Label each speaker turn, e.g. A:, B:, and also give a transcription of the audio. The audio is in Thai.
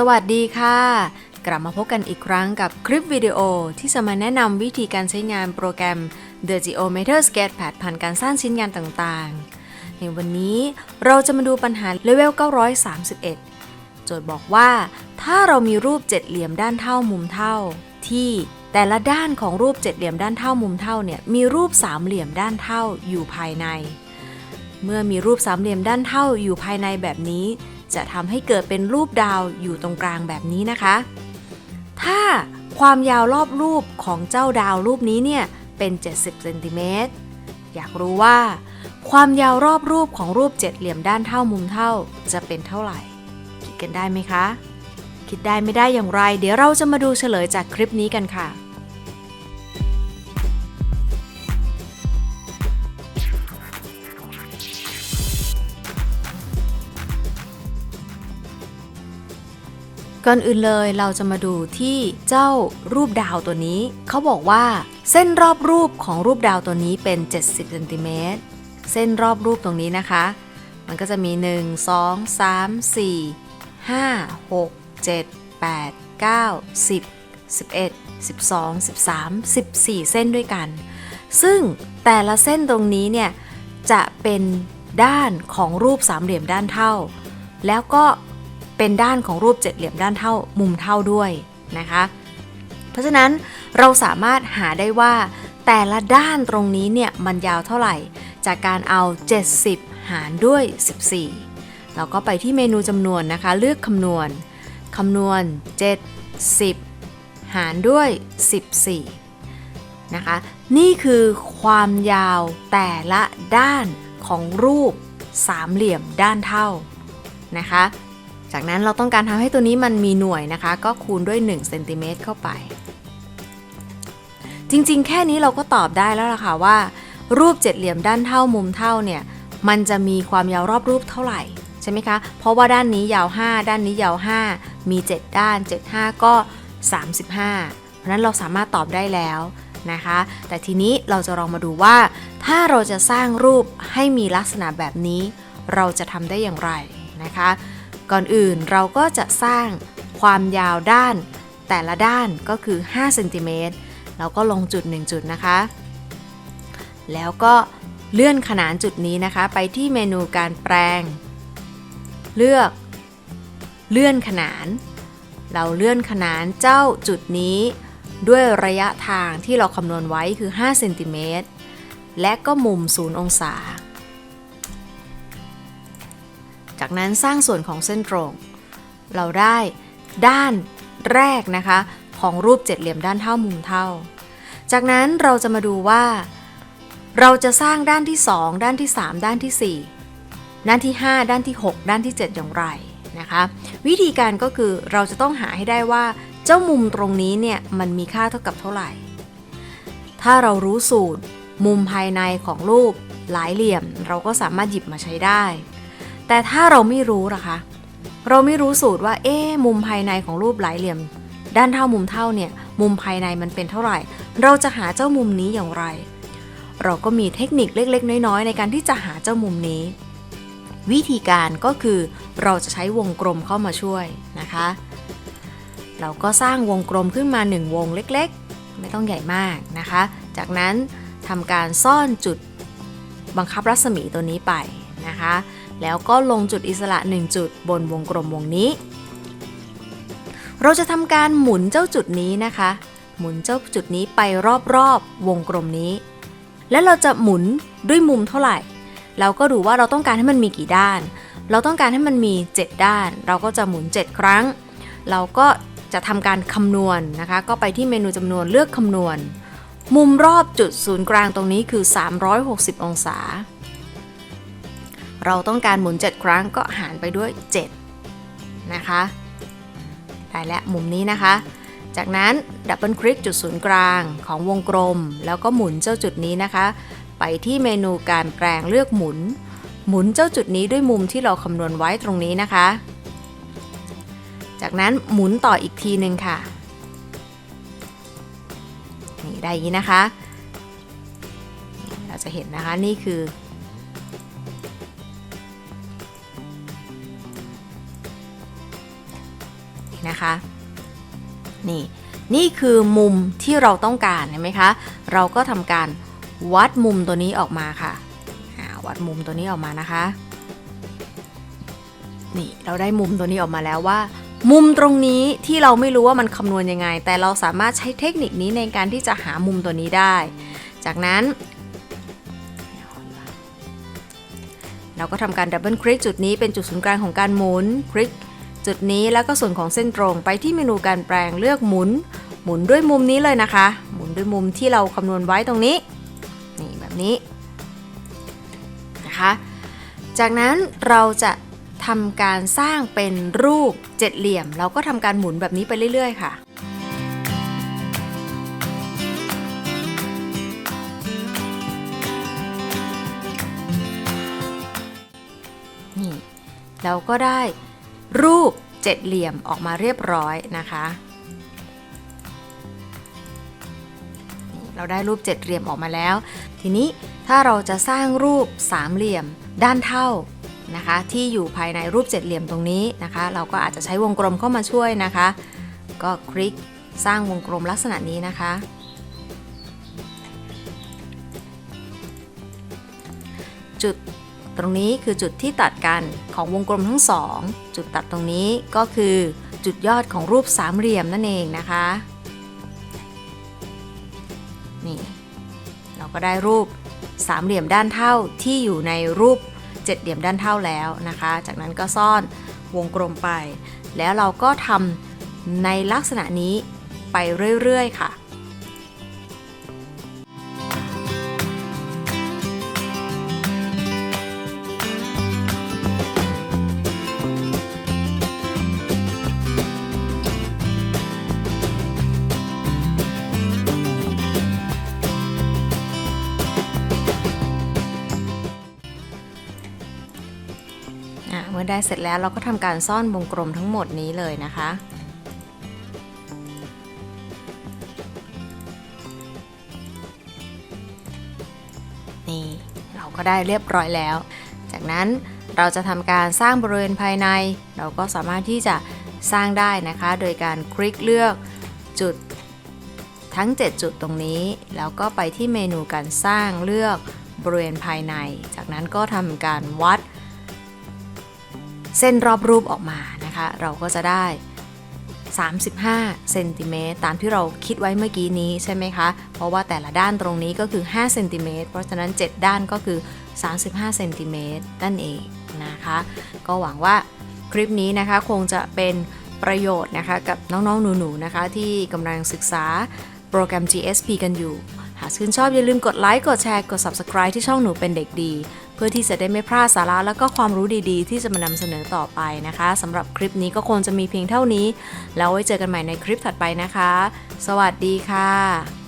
A: สวัสดีค่ะ กลับมาพบกันอีกครั้งกับคลิปวิดีโอที่จะมาแนะนำวิธีการใช้งานโปรแกรม The Geometer Sketchpad ผ่านการสร้างชิ้นงานต่างๆ ในวันนี้เราจะมาดูปัญหาเลเวล 931 โจทย์บอกว่าถ้าเรามีรูปเจ็ดเหลี่ยมด้านเท่ามุมเท่า ที่แต่ละด้านของรูปเจ็ดเหลี่ยมด้านเท่ามุมเท่าเนี่ยมีรูปสามเหลี่ยมด้านเท่าอยู่ภายใน เมื่อมีรูปสามเหลี่ยมด้านเท่าอยู่ภายในแบบนี้ จะทำให้เกิดเป็นรูปดาวอยู่ตรงกลางแบบนี้นะคะ ถ้าความยาวรอบรูปของเจ้าดาวรูปนี้เนี่ยเป็น 70เซนติเมตรอยากรู้ว่า ความยาวรอบรูปของรูปเจ็ดเหลี่ยมด้านเท่ามุมเท่าจะเป็นเท่าไหร่ คิดกันได้ไหมคะ คิดได้ไม่ได้อย่างไร เดี๋ยวเราจะมาดูเฉลยจากคลิปนี้กันค่ะ ก่อนอื่นเลยเราจะมาดูที่เจ้ารูปดาวตัวนี้ เขาบอกว่า เส้นรอบรูปของรูปดาวตัวนี้เป็น 70เซนติเมตรเส้นรอบรูปตรงนี้นะคะ มันก็จะมี 1 2 3 4 5 6 7 8 9 10 11 12 13 14 เส้นด้วยกัน ซึ่งแต่ละเส้นตรงนี้เนี่ยจะเป็นด้านของรูปสามเหลี่ยมด้านเท่า แล้วก็ เป็นด้านของรูปเจ็ดเหลี่ยมด้านเท่ามุมเท่าด้วยนะคะ เพราะฉะนั้นเราสามารถหาได้ว่า แต่ละด้านตรงนี้เนี่ยมันยาวเท่าไหร่ จากการเอา 70 หารด้วย 14 เราก็ไปที่เมนูจำนวนนะคะ เลือกคำนวณคำนวณ 70 หารด้วย 14 นะคะ นี่คือความยาวแต่ละด้านของรูปสามเหลี่ยมด้านเท่านะคะ จากนั้นเราต้องการทำให้ตัวนี้มันมีหน่วยนะคะ ก็คูณด้วย1เซนติเมตรเข้าไป จริงๆ แค่นี้เราก็ตอบได้แล้วล่ะค่ะว่า รูปเจ็ดเหลี่ยมด้านเท่ามุมเท่าเนี่ยมันจะมีความยาวรอบรูปเท่าไหร่ใช่ไหมคะ เพราะว่าด้านนี้ยาว 5 ด้านนี้ยาว 5 มี 7 ด้าน 7 5 ก็ 35 เพราะนั้นเราสามารถตอบได้แล้วนะคะ แต่ทีนี้เราจะลองมาดูว่า ถ้าเราจะสร้างรูปให้มีลักษณะแบบนี้ เราจะทำได้อย่างไรนะคะ ก่อนอื่นเราก็จะสร้างความยาวด้าน แต่ละด้านก็คือ5เซนติเมตรเราก็ลงจุด 1 จุดนะคะ แล้วก็เลื่อนขนานจุดนี้นะคะ ไปที่เมนูการแปลง เลือกเลื่อนขนาน เราเลื่อนขนานเจ้าจุดนี้ด้วยระยะทางที่เราคำนวณไว้คือ5เซนติเมตรและก็มุม 0 องศา จากนั้นสร้างส่วนของเส้นตรง เราได้ด้านแรกนะคะของรูปเจ็ดเหลี่ยมด้านเท่ามุมเท่า จากนั้นเราจะมาดูว่า เราจะสร้างด้านที่ 2 ด้านที่ 3 ด้านที่ 4 ด้านที่ 5 ด้านที่ 6 ด้านที่ 7 อย่างไรนะคะวิธีการก็คือเราจะต้องหาให้ได้ว่าเจ้ามุมตรงนี้เนี่ยมันมีค่าเท่ากับเท่าไหร่ ถ้าเรารู้สูตร มุมภายในของรูปหลายเหลี่ยม เราก็สามารถหยิบมาใช้ได้ แต่ถ้าเราไม่รู้ล่ะคะ เราไม่รู้สูตรว่า เอ๊มุมภายในของรูปหลายเหลี่ยม ด้านเท่ามุมเท่าเนี่ย มุมภายในมันเป็นเท่าไหร่ เราจะหาเจ้ามุมนี้อย่างไร เราก็มีเทคนิคเล็กๆ น้อยๆ ในการที่จะหาเจ้ามุมนี้ วิธีการก็คือเราจะใช้วงกลมเข้ามาช่วยนะคะ เราก็สร้างวงกลมขึ้นมา 1 วงเล็กๆ ไม่ต้องใหญ่มากนะคะ จากนั้นทำการซ่อนจุดบังคับรัศมีตัวนี้ไปนะคะ แล้วก็ลงจุดอิสระ 1 จุดบนวงกลมวงนี้ เราจะทำการหมุนเจ้าจุดนี้นะคะ หมุนเจ้าจุดนี้ไปรอบๆวงกลมนี้ แล้วเราจะหมุนด้วยมุมเท่าไหร่ เราก็ดูว่าเราต้องการให้มันมีกี่ด้าน เราต้องการให้มันมี 7 ด้าน เราก็จะหมุน 7 ครั้ง เราก็จะทำการคำนวณนนะคะ ก็ไปที่เมนูจำนวนเลือกคำนวณ มุมรอบจุดศูนย์กลางตรงนี้คือ 360 องศา เราต้องการหมุน 7 ครั้งก็หารไปด้วย 7 นะคะ ได้และมุมนี้นะคะ จากนั้นดับเบิลคลิกจุดศูนย์กลางของวงกลม แล้วก็หมุนเจ้าจุดนี้นะคะ ไปที่เมนูการแปลงเลือกหมุน หมุนเจ้าจุดนี้ด้วยมุมที่เราคำนวณไว้ตรงนี้นะคะ จากนั้นหมุนต่ออีกทีหนึ่งค่ะนี่ได้อยางนี้นะคะ เราจะเห็นนะคะนี่คือ นะคะ นี่นี่คือมุมที่เราต้องการเห็นไหมคะ เราก็ทำการวัดมุมตัวนี้ออกมาค่ะอ่าวัดมุมตัวนี้ออกมานะคะ นี่เราได้มุมตัวนี้ออกมาแล้วว่า มุมตรงนี้ที่เราไม่รู้ว่ามันคำนวณยังไง แต่เราสามารถใช้เทคนิคนี้ในการที่จะหามุมตัวนี้ได้ จากนั้น เราก็ทำการดับเบิลคลิกจุดนี้เป็นจุดศูนย์กลางของการหมุนคลิก จุดนี้แล้วก็ส่วนของเส้นตรงไปที่เมนูการแปลงเลือกหมุน หมุนด้วยมุมนี้เลยนะคะ หมุนด้วยมุมที่เราคำนวณไว้ตรงนี้ นี่แบบนี้นะคะ จากนั้นเราจะทำการสร้างเป็นรูปเจ็ดเหลี่ยม เราก็ทำการหมุนแบบนี้ไปเรื่อย ๆ ค่ะนี่เราก็ได้ รูปเจ็ดเหลี่ยมออกมาเรียบร้อยนะคะเราได้รูปเจ็ดเหลี่ยมออกมาแล้ว ทีนี้ถ้าเราจะสร้างรูปสามเหลี่ยมด้านเท่านะคะที่อยู่ภายในรูปเจ็ดเหลี่ยมตรงนี้นะคะ เราก็อาจจะใช้วงกลมเข้ามาช่วยนะคะ ก็คลิกสร้างวงกลมลักษณะนี้นะคะ จุด ตรงนี้คือจุดที่ตัดกันของวงกลมทั้งสองจุดตัดตรงนี้ก็คือจุดยอดของรูปสามเหลี่ยมนั่นเองนะคะนี่เราก็ได้รูปสามเหลี่ยมด้านเท่าที่อยู่ในรูปเจ็ดเหลี่ยมด้านเท่าแล้วนะคะ จากนั้นก็ซ่อนวงกลมไป แล้วเราก็ทำในลักษณะนี้ไปเรื่อยๆค่ะ อะเมื่อได้เสร็จแล้วเราก็ทำการซ่อนวงกลมทั้งหมดนี้เลยนะคะ นี่เราก็ได้เรียบร้อยแล้ว จากนั้นเราจะทำการสร้างบริเวณภายใน เราก็สามารถที่จะสร้างได้นะคะ โดยการคลิกเลือกจุดทั้ง 7 จุดตรงนี้ แล้วก็ไปที่เมนูการสร้างเลือกบริเวณภายใน จากนั้นก็ทำการวัด เส้นรอบรูปออกมานะคะ เราก็จะได้ 35เซนติเมตรตามที่เราคิดไว้เมื่อกี้นี้ใช่ไหมคะ เพราะว่าแต่ละด้านตรงนี้ก็คือ5เซนติเมตรเพราะฉะนั้น 7 ด้านก็คือ 35เซนติเมตรนั่นเองนะคะ ก็หวังว่าคลิปนี้นะคะคงจะเป็นประโยชน์นะคะกับน้องๆ หนูๆ นะคะ ที่กำลังศึกษาโปรแกรม GSP กันอยู่ หากชื่นชอบอย่าลืมกดไลค์ กดแชร์ กด Subscribe ที่ช่องหนูเป็นเด็กดี เพื่อที่จะได้ไม่พลาดสาระและก็ความรู้ดีๆ ที่จะมานำเสนอต่อไปนะคะสำหรับคลิปนี้ก็คงจะมีเพียงเท่านี้ แล้วไว้เจอกันใหม่ในคลิปถัดไปนะคะ สวัสดีค่ะ